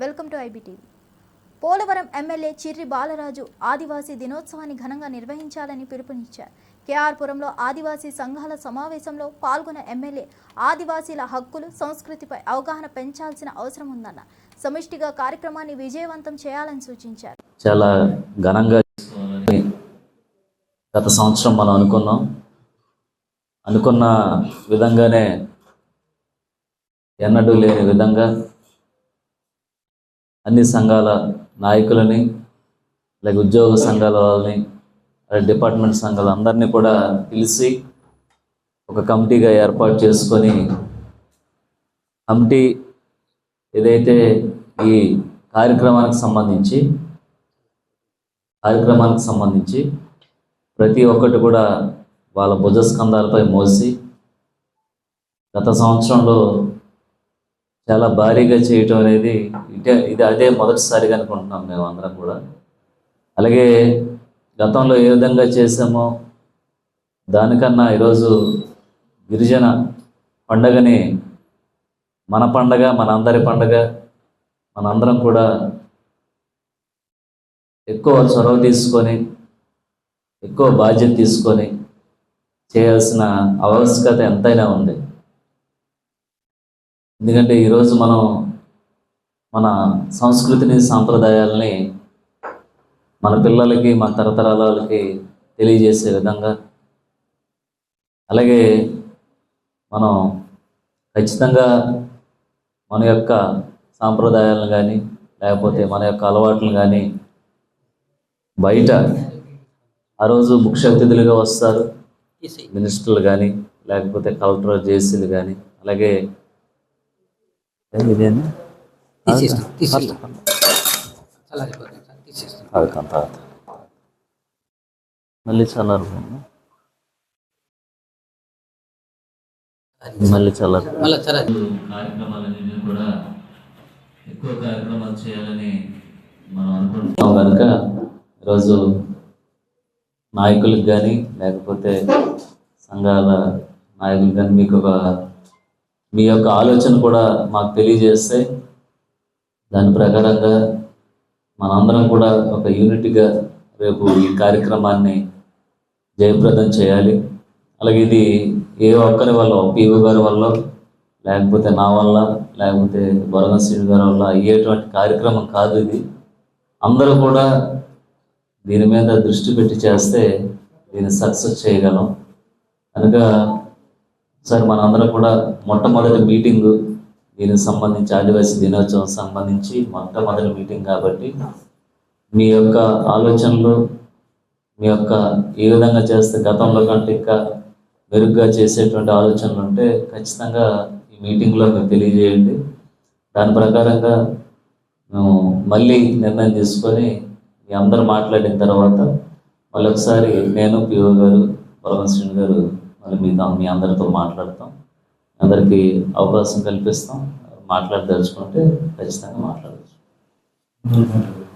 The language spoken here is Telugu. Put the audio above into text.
Welcome to IBTV. Polavaram MLA Chirri Balaraju Adivasi దినోత్సవాన్ని ఘనంగా నిర్వహించాలని పిలుపునిచ్చారు. కేఆర్పురంలో ఆదివాసీ సంఘాల సమావేశంలో పాల్గొన్న ఎమ్మెల్యే ఆదివాసీల హక్కులు సంస్కృతిపై అవగాహన పెంచాల్సిన అవసరం ఉందన్న సమిష్టిగా కార్యక్రమాన్ని విజయవంతం చేయాలని సూచించారు. చాలా ఘనంగా గత సంవత్సరం మనం అనుకున్నాం. అనుకున్న విధంగానే ఎన్నడూ లేని విధంగా అన్ని సంఘాల నాయకులని లేక ఉద్యోగ సంఘాల వాళ్ళని అలాగే డిపార్ట్మెంట్ సంఘాల అందరినీ కూడా పిలిచి ఒక కమిటీగా ఏర్పాటు చేసుకొని కమిటీ ఏదైతే ఈ కార్యక్రమానికి సంబంధించి కార్యక్రమానికి సంబంధించి ప్రతి ఒక్కటి కూడా వాళ్ళ భుజస్కంధాలపై మోసి గత సంవత్సరంలో చాలా భారీగా చేయటం అనేది ఇటే ఇది అదే మొదటిసారిగా అనుకుంటున్నాం మేము అందరం కూడా. అలాగే గతంలో ఏ విధంగా చేసామో దానికన్నా ఈరోజు గిరిజన పండగని మన పండగ మనందరి పండగ మనందరం కూడా ఎక్కువ చొరవ తీసుకొని ఎక్కువ బాధ్యత తీసుకొని చేయాల్సిన ఆవశ్యకత ఎంతైనా ఉంది. ఎందుకంటే ఈరోజు మనం మన సంస్కృతిని సాంప్రదాయాలని మన పిల్లలకి మన తరతరాల వాళ్ళకి తెలియజేసే విధంగా. అలాగే మనం ఖచ్చితంగా మన యొక్క సాంప్రదాయాలను కానీ లేకపోతే మన యొక్క అలవాట్లను కానీ బయట ఆ రోజు ముఖ్య అతిథులుగా వస్తారు మినిస్టర్లు కానీ లేకపోతే కలెక్టర్ జేసీలు కానీ అలాగే ఇదేనా అది. కొంత మళ్ళీ చల్లారు మళ్ళీ చల్లారు కార్యక్రమాలన్నింటినీ కూడా ఎక్కువ కార్యక్రమాలు చేయాలని మనం అనుకుంటున్నాం. కనుక ఈరోజు నాయకులకు కానీ లేకపోతే సంఘాల నాయకులకు కానీ మీకు ఒక మీ యొక్క ఆలోచన కూడా మాకు తెలియజేస్తే దాని ప్రకారంగా మనందరం కూడా ఒక యూనిట్గా రేపు ఈ కార్యక్రమాన్ని జయప్రదం చేయాలి. అలాగే ఇది ఏ ఒక్కరి వల్ల పీఓ గారి వల్ల లేకపోతే నా వల్ల లేకపోతే వరదన్ గారి వల్ల అయ్యేటువంటి కార్యక్రమం కాదు ఇది. అందరూ కూడా దీని మీద దృష్టి పెట్టి చేస్తే దీన్ని సక్సెస్ చేయగలం. కనుక సార్ మనందరం కూడా మొట్టమొదటి మీటింగు దీనికి సంబంధించి ఆదివాసీ దినోత్సవం సంబంధించి మొట్టమొదటి మీటింగ్ కాబట్టి మీ యొక్క ఆలోచనలు మీ యొక్క ఏ విధంగా చేస్తే గతంలో కంటే ఇంకా మెరుగ్గా చేసేటువంటి ఆలోచనలు ఉంటే ఖచ్చితంగా ఈ మీటింగ్లో మేము తెలియజేయండి. దాని ప్రకారంగా మేము మళ్ళీ నిర్ణయం తీసుకొని మీ అందరు మాట్లాడిన తర్వాత మళ్ళీ ఒకసారి నేను పిఓ గారు పరమశ్రీని గారు మరి మీతో మీ అందరితో మాట్లాడతాం. అందరికీ అవకాశం కల్పిస్తాం. మాట్లాడదలుచుకుంటే ఖచ్చితంగా మాట్లాడచ్చు.